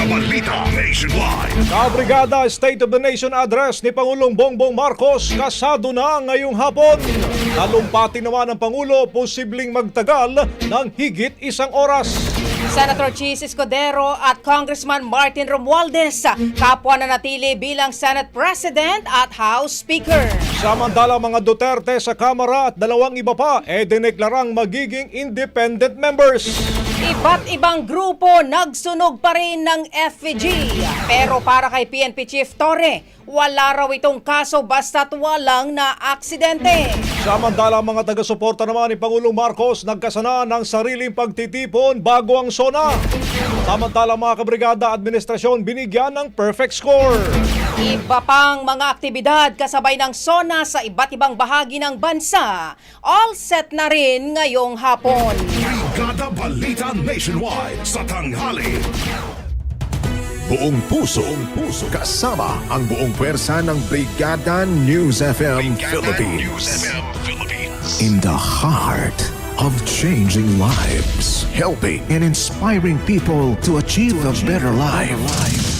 Brigada Balita Nationwide. Sa Brigada State of the Nation Address ni Pangulong Bongbong Marcos kasado na ngayong hapon. Talumpati naman ng Pangulo posibleng magtagal ng higit isang oras. Senator Chis Escudero at Congressman Martin Romualdez kapwa na natili bilang Senate President at House Speaker. Samantala mga Duterte sa Kamara at dalawang iba pa e dineklarang magiging independent members. Iba't ibang grupo nagsunog pa rin ng FVG. Pero para kay PNP Chief Torre, wala raw itong kaso basta't walang na aksidente. Samantala mga taga-suporta naman ni Pangulong Marcos nagkasana ng sariling pagtitipon bago ang SONA. Samantala mga kabrigada administrasyon binigyan ng perfect score. Iba pang mga aktibidad kasabay ng SONA sa iba't ibang bahagi ng bansa. All set na rin ngayong hapon. Brigada Balita Nationwide. Sa tanghali. Buong puso, buong puso, kasama ang buong pwersa ng Brigada News FM Philippines. In the heart of changing lives, helping and inspiring people to achieve a better life.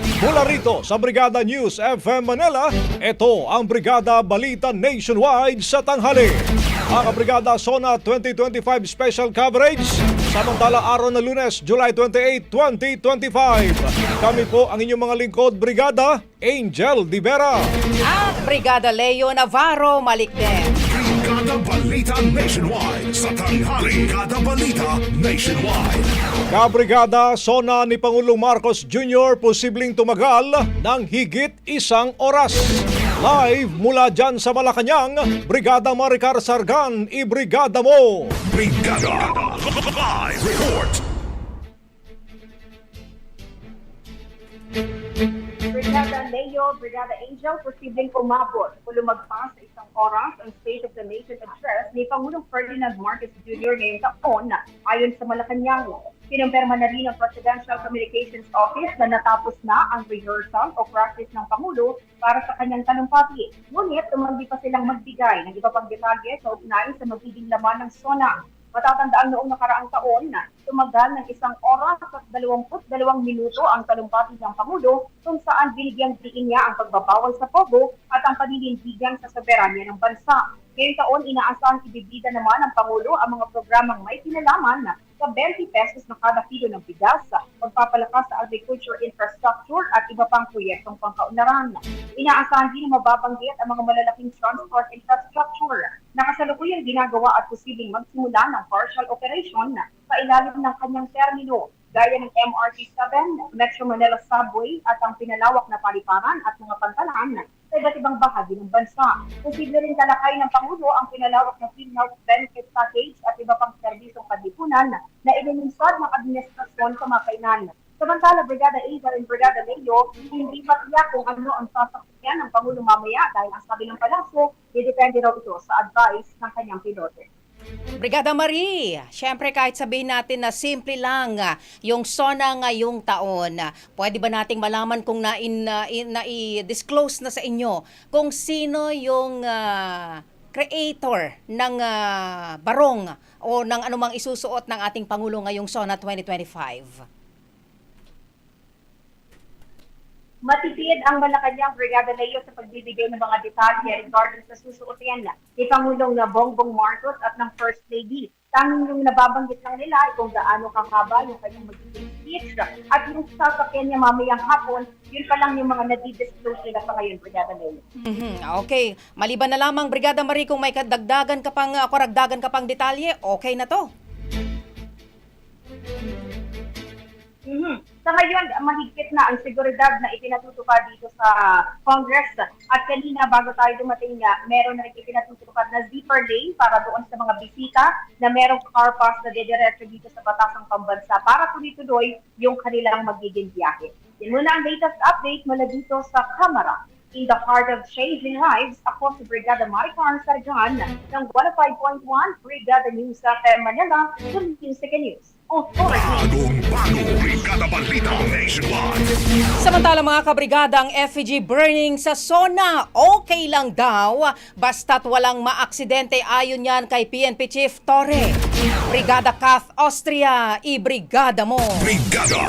Mula rito sa Brigada News FM Manila, ito ang Brigada Balita Nationwide sa tanghali. Mga Brigada Sona 2025 Special Coverage, samantala araw na lunes, July 28, 2025. Kami po ang inyong mga lingkod, Brigada Angel Divera. At Brigada Leo Navarro Malikden. Brigada Balita Nationwide. Sa tanghali. Brigada Balita Nationwide. Kabrigada, sona ni Pangulong Marcos Jr. posibleng tumagal ng higit isang oras. Live mula dyan sa Malacanang, Brigada Maricar Sargan, ibrigada mo! Brigada. Live report. Brigada Leo, Brigada Angel, posibleng umabot o lumagpas sa isang oras ang State of the Nation Address ni Pangulong Ferdinand Marcos Jr. ngayong taon ayon sa Malacanang. Kinumpirma na rin ng Presidential Communications Office na natapos na ang rehearsal o practice ng Pangulo para sa kanyang talumpati. Ngunit tumanggi pa silang magbigay ng iba pang detalye sa ugnay sa magiging laman ng SONA. Matatandaan noong nakaraang taon na tumagal ng isang oras at 22 minuto ang talumpati ng Pangulo kung saan binigyang diin niya ang pagbabawal sa pogo at ang paninindigan sa soberanya ng bansa. Ngayong taon, inaasahan ibibida naman ng Pangulo ang mga programang may kinalaman na sa 20 pesos na kada kilo ng bigas, pagpapalakas sa agriculture infrastructure at iba pang proyektong pangkaunlaran. Inaasahan din na mababanggit ang mga malalaking transport infrastructure na kasalukuyang ginagawa at posibleng magsimula ng partial operation sa ilalim ng kanyang termino gaya ng MRT 7, Metro Manila Subway at ang pinalawak na paliparan at mga pantalan sa iba't ibang bahagi ng bansa. Posible rin talakay ng Pangulo ang pinalawak na PhilHealth Benefit Package at iba pang serbisyong kadipunan na ilinisod ng administrasyon kamakainan. Samantala, Brigada Ava and Brigada Leo, hindi pa kung ano ang sasakyan ng Pangulo mamaya dahil ang sabi ng palasyo, didepende raw ito sa advice ng kanyang pilote. Brigada Marie, syempre kahit sabihin natin na simple lang ah, yung SONA ngayong taon, ah, pwede ba nating malaman kung na, in, na, in- na i-disclose na sa inyo kung sino yung ah, creator ng ah, barong o ng anumang isusuot ng ating Pangulo ngayong SONA 2025? Matipid ang Malacanang Brigada Leo sa pagbibigay ng mga detalye regarding sa susuotin ni Pangulong na Bongbong Marcos at ng First Lady. Tanging yung nababanggit lang nila ay kung gaano kakaba yung kanyang magiging speech at yung sasakyan niya mamayang hapon, yun pa lang yung mga nadidisclose nila sa ngayon, Brigada Leo. Mhm, Okay, maliban na lamang Brigada Marie kung may kadagdagan ka pang uh, karagdagan ka pang detalye, okay na to. Mhm. Sa ngayon, mahigpit na ang seguridad na ipinatutupad dito sa Congress. At kanina, bago tayo dumating nga, meron na rin ipinatutupad na zipper lane para doon sa mga bisita na merong car pass na dediretso dito sa batasang pambansa para tuloy-tuloy yung kanilang magiging biyahe. Yan muna ang latest update mula dito sa Kamara. In the heart of changing lives, ako si Brigada Maricar Sargan ng 105.1 Brigada News sa Manila, the Music and News. Bagong bago Brigada Balita Nationwide. Samantala mga kabrigada, ang effigy burning sa SONA, okay lang daw, basta't walang maaksidente ayon yan kay PNP Chief Torre. Brigada Kath Austria, i-brigada mo. Brigada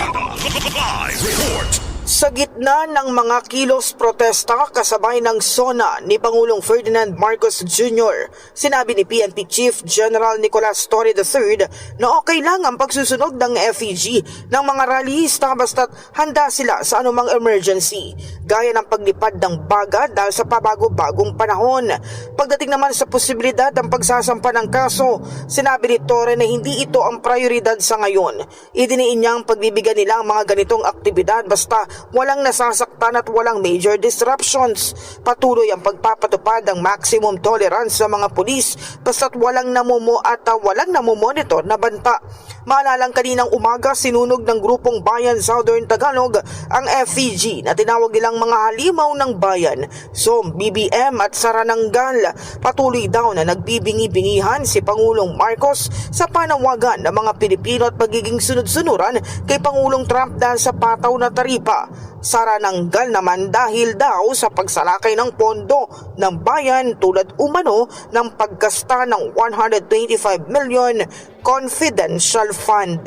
Live Report. Sa gitna ng mga kilos protesta kasabay ng SONA ni Pangulong Ferdinand Marcos Jr., sinabi ni PNP Chief General Nicolas Torre III na okay lang ang pagsusunod ng FEG ng mga rallyista basta't handa sila sa anumang emergency, gaya ng paglipad ng baga dahil sa pabago-bagong panahon. Pagdating naman sa posibilidad ng pagsasampa ng kaso, sinabi ni Torre na hindi ito ang prioridad sa ngayon. Idiniin niya ang pagbibigyan nila ang mga ganitong aktibidad basta walang nasasaktan at walang major disruptions. Patuloy ang pagpapatupad ng maximum tolerance sa mga pulis basta't walang namumo at uh, walang namomonitor na banta. Maalalang kaninang umaga sinunog ng grupong Bayan Southern Tagalog ang FEG na tinawag nilang mga halimaw ng bayan, SOM, BBM at Sarananggal. Patuloy daw na nagbibingi-bingihan si Pangulong Marcos sa panawagan ng mga Pilipino at pagiging sunod-sunuran kay Pangulong Trump dahil sa pataw na taripa. Sarananggal naman dahil daw sa pagsalakay ng pondo ng bayan tulad umano ng pagkasta ng 125 million confidential fund.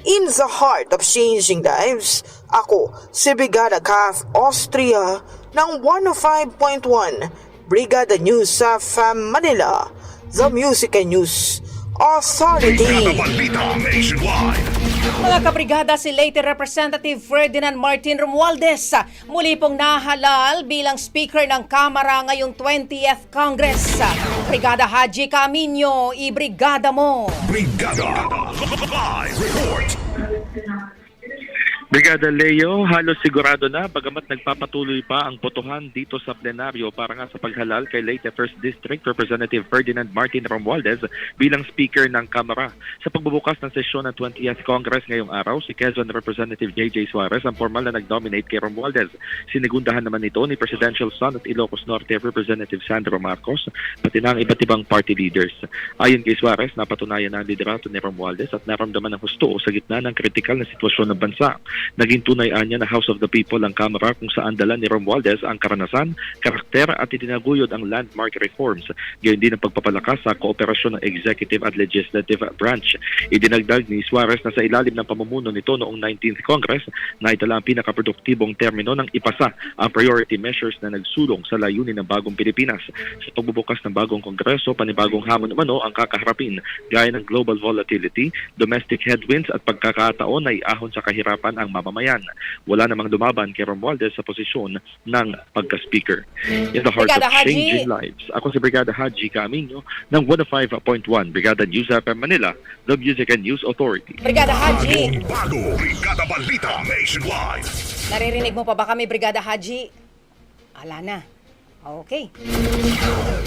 In the heart of changing lives, ako si Brigada Kath Austria ng 105.1 Brigada News sa Manila, The Music and News Authority. Brigada Balita Nationwide. Mga kabrigada, si late Representative Ferdinand Martin Romualdez muli pong nahalal bilang Speaker ng Kamara ngayong 20th Congress. Brigada Haji Camino, i-brigada mo. Brigada Live Report. Brigada Leo, halos sigurado na bagamat nagpapatuloy pa ang botohan dito sa plenaryo para nga sa paghalal kay Leyte First District Representative Ferdinand Martin Romualdez bilang Speaker ng Kamara. Sa pagbubukas ng sesyon ng 20th Congress ngayong araw, si Quezon Representative J.J. Suarez ang formal na nag-nominate kay Romualdez. Sinigundahan naman ito ni Presidential Son at Ilocos Norte Representative Sandro Marcos, pati na ang iba't ibang party leaders. Ayon kay Suarez, napatunayan na ang liderato ni Romualdez at naramdaman ng husto sa gitna ng kritikal na sitwasyon ng bansa. Naging tunay anya na House of the People ang Kamara kung saan dala ni Romualdez ang karanasan, karakter at itinaguyod ang landmark reforms. Gayon din ang pagpapalakas sa kooperasyon ng executive at legislative branch. Idinagdag ni Suarez na sa ilalim ng pamumuno nito noong 19th Congress na itala ang pinakaproduktibong termino ng ipasa ang priority measures na nagsulong sa layunin ng bagong Pilipinas. Sa pagbubukas ng bagong Kongreso, panibagong hamon umano ang kakaharapin gaya ng global volatility, domestic headwinds at pagkakataon na iahon sa kahirapan ang mamamayan. Wala namang lumaban kay Romualdez sa posisyon ng pagka-speaker. In the heart Brigada of Haji. changing lives, ako si Brigada Haji Camino ng 105.1 Brigada News FM Manila, the Music and News Authority. Brigada Haji, Bago, Brigada Balita Nationwide. naririnig mo pa ba kami, Brigada Haji? Ala na. Okay.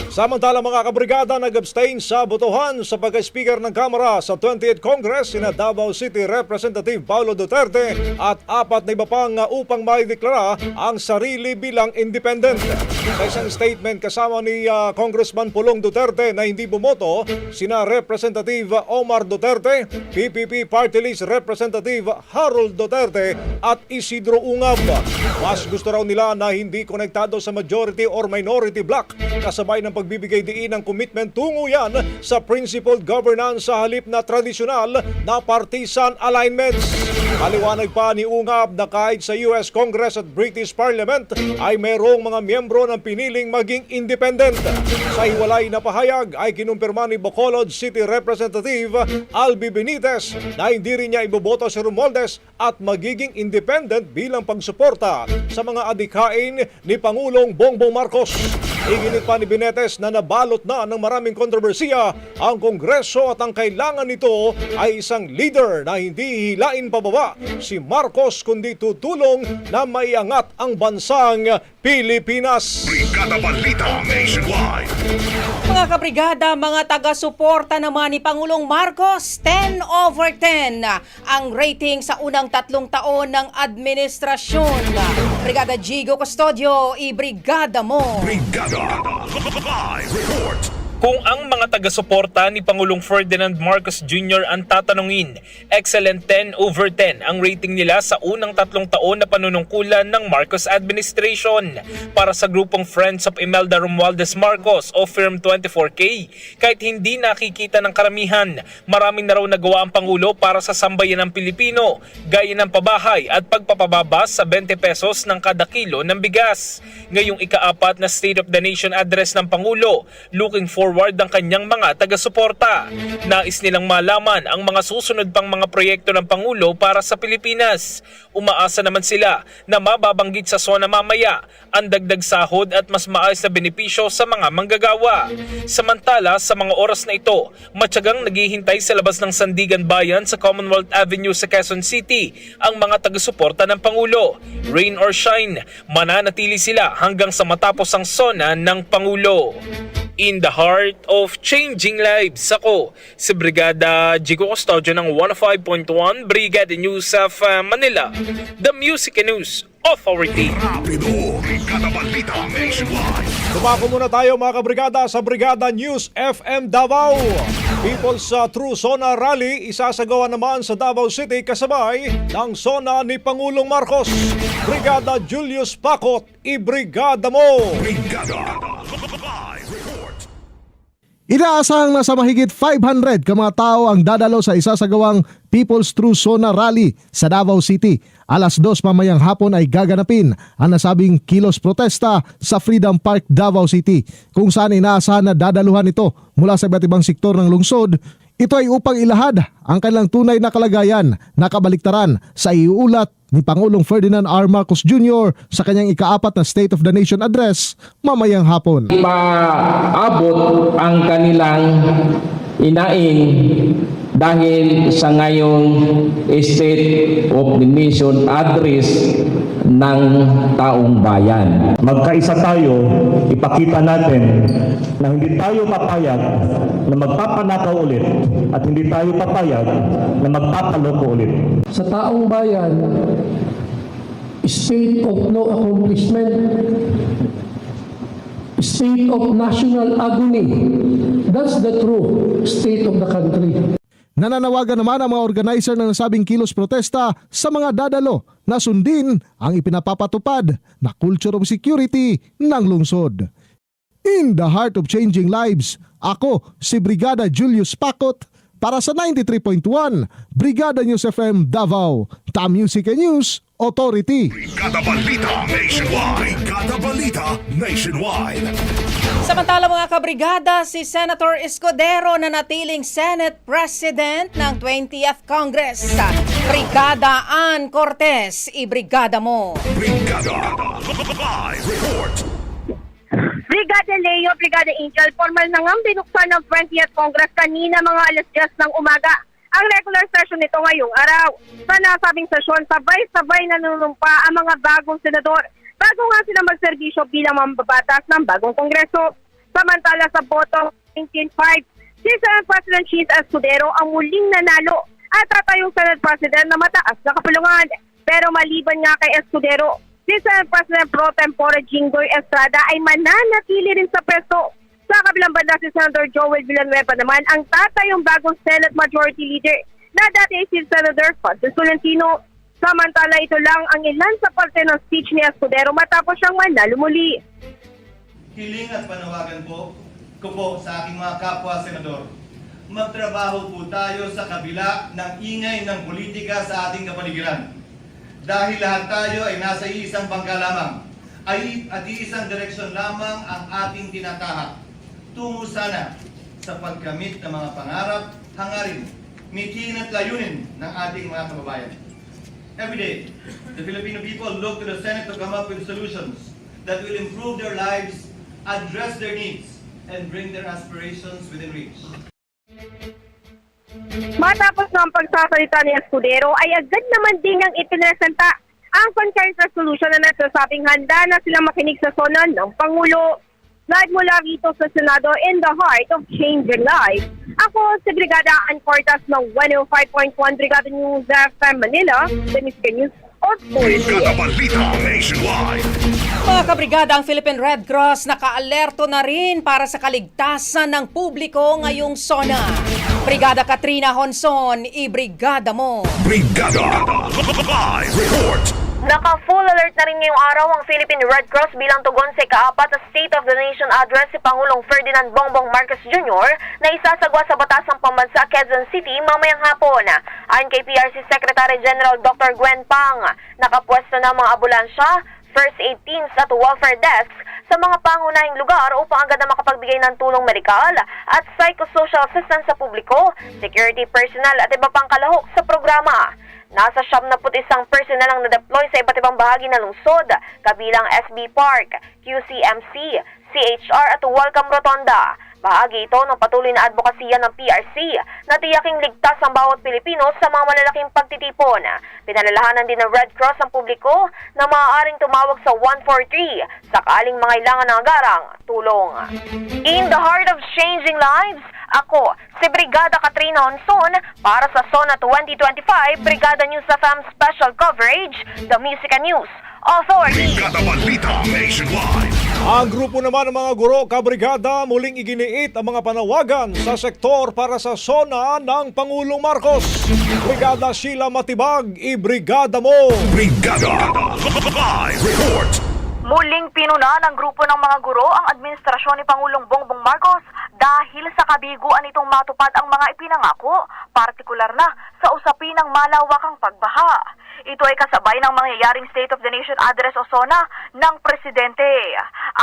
Samantala mga kabrigada nag-abstain sa botohan sa pagka-speaker ng Kamara sa 28th Congress sina Davao City Representative Paulo Duterte at apat na iba pang uh, upang maideklara ang sarili bilang independent. Sa isang statement kasama ni uh, Congressman Pulong Duterte na hindi bumoto, sina Representative Omar Duterte, PPP Party List Representative Harold Duterte at Isidro Ungab. Mas gusto raw nila na hindi konektado sa majority or minority bloc kasabay ng pagbibigay diin ng commitment tungo yan sa principled governance sa halip na tradisyonal na partisan alignments. Paliwanag pa ni Ungab na kahit sa US Congress at British Parliament ay mayroong mga miyembro ng piniling maging independent. Sa hiwalay na pahayag ay kinumpirma ni Bacolod City Representative Albi Benitez na hindi rin niya iboboto si Romualdez at magiging independent bilang pagsuporta sa mga adikain ni Pangulong Bongbong Marcos. Iginit pa ni Benitez na nabalot na ng maraming kontrobersiya ang Kongreso at ang kailangan nito ay isang leader na hindi hilain pababa si Marcos kundi tutulong na maiangat ang bansang Pilipinas. Brigada Balita Nationwide. Mga kabrigada, mga taga-suporta naman ni Pangulong Marcos, 10 over 10 ang rating sa unang tatlong taon ng administrasyon. Brigada Gigo Custodio, i-brigada mo. Brigada Live Report. Kung ang mga taga-suporta ni Pangulong Ferdinand Marcos Jr. ang tatanungin, excellent 10 over 10 ang rating nila sa unang tatlong taon na panunungkulan ng Marcos administration. Para sa grupong Friends of Imelda Romualdez Marcos o Firm 24K, kahit hindi nakikita ng karamihan, maraming na raw nagawa ang Pangulo para sa sambayan ng Pilipino, gaya ng pabahay at pagpapababa sa 20 pesos ng kada kilo ng bigas. Ngayong ikaapat na State of the Nation address ng Pangulo, looking forward ang kanyang mga taga-suporta. Nais nilang malaman ang mga susunod pang mga proyekto ng Pangulo para sa Pilipinas. Umaasa naman sila na mababanggit sa SONA mamaya ang dagdag sahod at mas maayos na benepisyo sa mga manggagawa. Samantala, sa mga oras na ito, matyagang naghihintay sa labas ng Sandigan Bayan sa Commonwealth Avenue sa Quezon City ang mga taga-suporta ng Pangulo. Rain or shine, mananatili sila hanggang sa matapos ang SONA ng Pangulo. In the heart of changing lives, ako si Brigada Jigo Custodio ng 105.1 Brigada News of uh, Manila, the Music and News Authority. Rapido. Brigada Balita Nationwide. Tumako muna tayo mga kabrigada sa Brigada News FM Davao. People's uh, True Sona Rally isasagawa naman sa Davao City kasabay ng Sona ni Pangulong Marcos. Brigada Julius Pakot, ibrigada mo! Brigada. Inaasahang nasa mahigit 500 ka mga tao ang dadalo sa isasagawang People's True Sona Rally sa Davao City. Alas dos mamayang hapon ay gaganapin ang nasabing kilos protesta sa Freedom Park, Davao City kung saan inaasahan na dadaluhan ito mula sa iba't ibang sektor ng lungsod ito ay upang ilahad ang kanilang tunay na kalagayan na kabaliktaran sa iuulat ni Pangulong Ferdinand R. Marcos Jr. sa kanyang ikaapat na State of the Nation address mamayang hapon. maabot ang kanilang inaing dahil sa ngayong State of the Nation address ng taong bayan. Magkaisa tayo, ipakita natin na hindi tayo papayag na magpapanakaw ulit at hindi tayo papayag na magpapaloko ulit. Sa taong bayan, state of no accomplishment, state of national agony. That's the true state of the country. Nananawagan naman ang mga organizer ng nasabing kilos protesta sa mga dadalo na sundin ang ipinapapatupad na culture of security ng lungsod. In the heart of changing lives, ako si Brigada Julius Pakot para sa 93.1 Brigada News FM Davao, The Music and News Authority. Brigada Balita Nationwide. Brigada Balita Nationwide. Samantala mga kabrigada, si Senator Escudero na natiling Senate President ng 20th Congress. Brigada Ann Cortez, ibrigada mo. Brigada. Live report. Brigada Leo, Brigada Angel, formal na nga binuksan ng 20th Congress kanina mga alas 10 ng umaga. Ang regular session nito ngayong araw. Sa nasabing sesyon, sabay-sabay nanunumpa ang mga bagong senador bago nga sila magserbisyo bilang mambabatas ng bagong kongreso. Samantala sa boto 19.5, si Senate President Cheese Escudero ang muling nanalo at tatayong Senate President na mataas na kapulungan. Pero maliban nga kay Escudero, si Senate President Pro Tempore Jinggoy Estrada ay mananatili rin sa pwesto. Sa kabilang banda si Senator Joel Villanueva naman ang tatayong bagong Senate Majority Leader na dati si Senator Francis Tolentino. Samantala ito lang ang ilan sa parte ng speech ni Escudero matapos siyang manalo muli. Hiling at panawagan po ko po sa aking mga kapwa senador. Magtrabaho po tayo sa kabila ng ingay ng politika sa ating kapaligiran. Dahil lahat tayo ay nasa iisang bangka lamang, ay at iisang direksyon lamang ang ating tinatahak. Tungo sana sa pagkamit ng mga pangarap, hangarin, mitiin at layunin ng ating mga kababayan. Every day, the Filipino people look to the Senate to come up with solutions that will improve their lives, address their needs, and bring their aspirations within reach. Matapos ng pagsasalita ni Escudero ay agad naman din niyang ipinesenta ang concurrent resolution na nagsasabing handa na silang makinig sa sonan ng Pangulo. Live mula rito sa Senado in the heart of changing lives. Ako si Brigada Ann Cortas ng 105.1 Brigada News FM Manila, the Music News Authority. Brigada Balita Nationwide. Mga kabrigada, ang Philippine Red Cross nakaalerto na rin para sa kaligtasan ng publiko ngayong SONA. Brigada Katrina Honson, ibrigada mo. Brigada. Live report. Naka-full alert na rin ngayong araw ang Philippine Red Cross bilang tugon sa ikaapat na State of the Nation address si Pangulong Ferdinand Bongbong Marcos Jr. na isasagwa sa Batasang Pambansa, Quezon City mamayang hapon. Ayon kay PRC Secretary General Dr. Gwen Pang, nakapwesto na mga ambulansya, first aid teams at welfare desks sa mga pangunahing lugar upang agad na makapagbigay ng tulong medikal at psychosocial assistance sa publiko, security personnel at iba pang kalahok sa programa. Nasa siyam na isang personnel ang na-deploy sa iba't ibang bahagi ng lungsod, kabilang SB Park, QCMC, CHR at Welcome Rotonda. Bahagi ito ng patuloy na advokasya ng PRC na tiyaking ligtas ang bawat Pilipino sa mga malalaking pagtitipon. Pinalalahanan din ng Red Cross ang publiko na maaaring tumawag sa 143 sakaling mangailangan ng agarang tulong. In the heart of changing lives, ako, si Brigada Katrina Honson para sa SONA 2025 Brigada News FM Special Coverage, The Music and News Authority. Brigada Balita Nationwide. Ang grupo naman ng mga guro kabrigada muling iginiit ang mga panawagan sa sektor para sa SONA ng Pangulong Marcos. Brigada Sheila Matibag, ibrigada mo! Brigada. Live report. Muling pinuna ng grupo ng mga guro ang administrasyon ni Pangulong Bongbong Marcos dahil sa kabiguan itong matupad ang mga ipinangako, partikular na sa usapin ng malawakang pagbaha. Ito ay kasabay ng mangyayaring State of the Nation Address o SONA ng Presidente.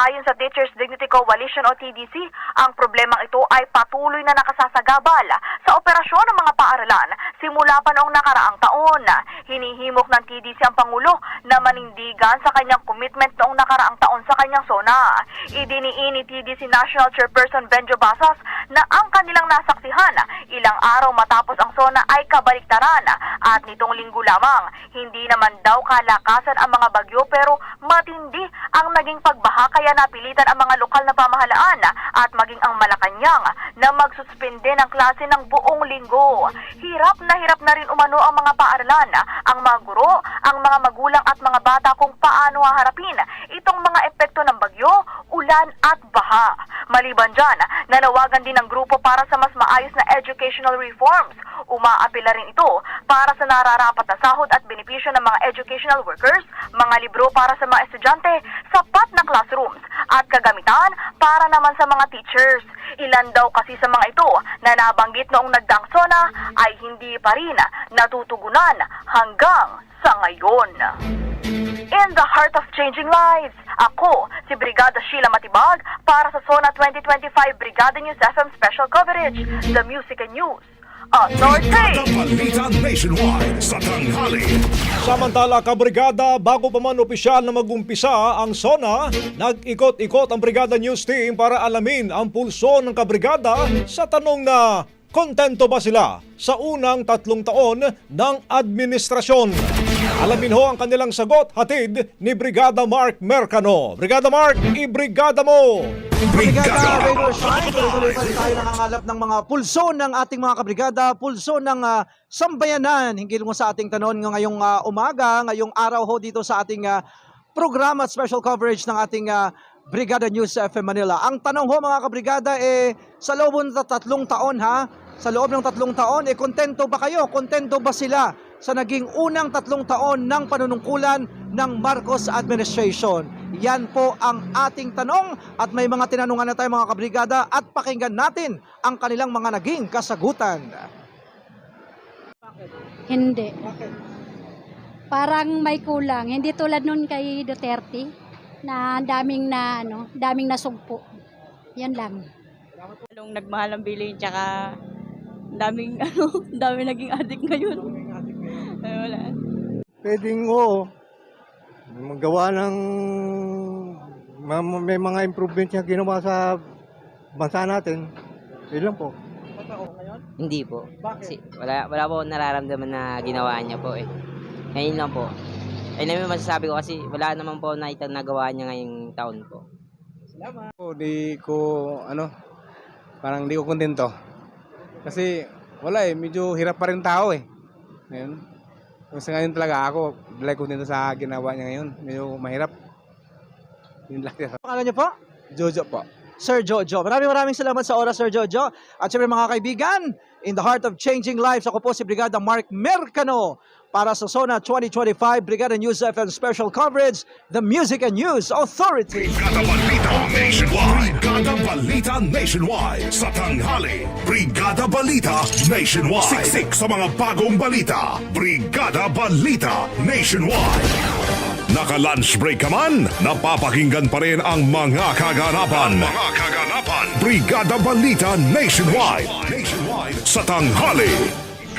Ayon sa Teachers Dignity Coalition o TDC, ang problemang ito ay patuloy na nakasasagabal sa operasyon ng mga paaralan simula pa noong nakaraang taon. Hinihimok ng TDC ang Pangulo na manindigan sa kanyang commitment noong nakaraang taon sa kanyang sona. Idiniin ni TDC National Chairperson Benjo Basas na ang kanilang nasaksihan ilang araw matapos ang sona ay kabaliktaran at nitong linggo lamang. Hindi naman daw kalakasan ang mga bagyo pero matindi ang naging pagbaha kaya napilitan ang mga lokal na pamahalaan at maging ang Malacanang na magsuspende ng klase ng buong linggo. Hirap na hirap na rin umano ang mga paaralan, ang mga guro, ang mga magulang at mga bata kung paano haharapin itong mga epekto ng bagyo, ulan at baha. Maliban dyan, nanawagan din ng grupo para sa mas maayos na educational reforms. Umaapila rin ito para sa nararapat na sahod at benepisyo ng mga educational workers, mga libro para sa mga estudyante, sapat na classrooms, at kagamitan para naman sa mga teachers. Ilan daw kasi sa mga ito na nabanggit noong nagdaang SONA ay hindi pa rin natutugunan hanggang sa ngayon. In the heart of changing lives, ako si Brigada Sheila Matibag para sa SONA 2025 Brigada News FM Special Coverage, The Music and News. Balita Nationwide sa tanghali. Samantala, kabrigada, bago pa man opisyal na magumpisa ang SONA, nag-ikot-ikot ang Brigada News Team para alamin ang pulso ng kabrigada sa tanong na kontento ba sila sa unang tatlong taon ng administrasyon. Alamin ho ang kanilang sagot, hatid ni Brigada Mark Mercano. Brigada Mark, i-brigada mo! Brigada Radio Shine, tuloy-tuloy pa rin tayo nangangalap ng mga pulso ng ating mga kabrigada, pulso ng ah, sambayanan. Hinggil mo sa ating tanong ngayong ah, umaga, ngayong araw ho dito sa ating ah, programa at special coverage ng ating ah, Brigada News FM Manila. Ang tanong ho mga kabrigada eh sa loob ng tatlong taon ha, sa loob ng tatlong taon eh kontento ba kayo? Kontento ba sila sa naging unang tatlong taon ng panunungkulan ng Marcos administration? Yan po ang ating tanong at may mga tinanungan na tayo mga kabrigada at pakinggan natin ang kanilang mga naging kasagutan. Hindi. Parang may kulang. Hindi tulad nun kay Duterte na daming na ano, daming nasugpo. Yan lang. Nung nagmahal ang bilhin, tsaka daming, ano, daming naging addict ngayon. Ay, wala. Pwedeng oo. Magawa ng ma- ma- may mga improvements na ginawa sa bansa natin. Yun lang po. Hindi po. Kasi wala, wala po nararamdaman na ginawa niya po eh. Ngayon lang po. Lang yung masasabi ko kasi wala naman po na itang nagawa niya ngayong taon po. Po, di ko, ano, parang di ko kontento. Kasi, wala eh, medyo hirap pa rin tao eh. Ngayon, sa ngayon talaga ako, wala kontento sa ginawa niya ngayon. Medyo mahirap. Yun lang. Pangalan niyo po? Jojo po. Sir Jojo. Maraming maraming salamat sa oras, Sir Jojo. At syempre mga kaibigan, in the heart of changing lives, ako po si Brigada Mark Mercano para sa SONA 2025 Brigada News FM Special Coverage, The Music and News Authority. Brigada Balita Nationwide. Brigada Balita Nationwide sa tanghali. Brigada Balita Nationwide. Siksik sa mga bagong balita. Brigada Balita Nationwide. Naka-lunch break ka man, napapakinggan pa rin ang mga kaganapan. Mga kaganapan. Brigada Balita Nationwide. Nationwide sa tanghali.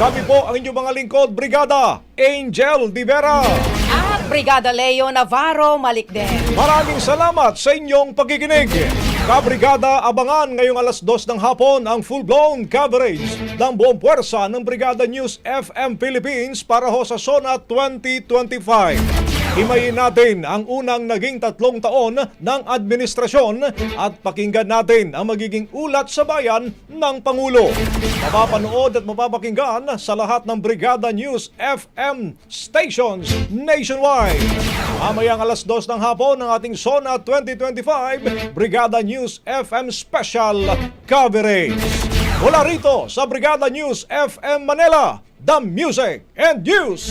Kami po ang inyong mga lingkod, Brigada Angel Divera. At Brigada Leo Navarro Malikden. Maraming salamat sa inyong pagkikinig. Kabrigada, abangan ngayong alas dos ng hapon ang full-blown coverage ng buong puwersa ng Brigada News FM Philippines para ho sa SONA 2025. Himayin natin ang unang naging tatlong taon ng administrasyon at pakinggan natin ang magiging ulat sa bayan ng Pangulo. Mapapanood at mapapakinggan sa lahat ng Brigada News FM stations nationwide. Mamayang alas dos ng hapon ng ating SONA 2025 Brigada News FM Special Coverage. Mula rito sa Brigada News FM Manila, the music and news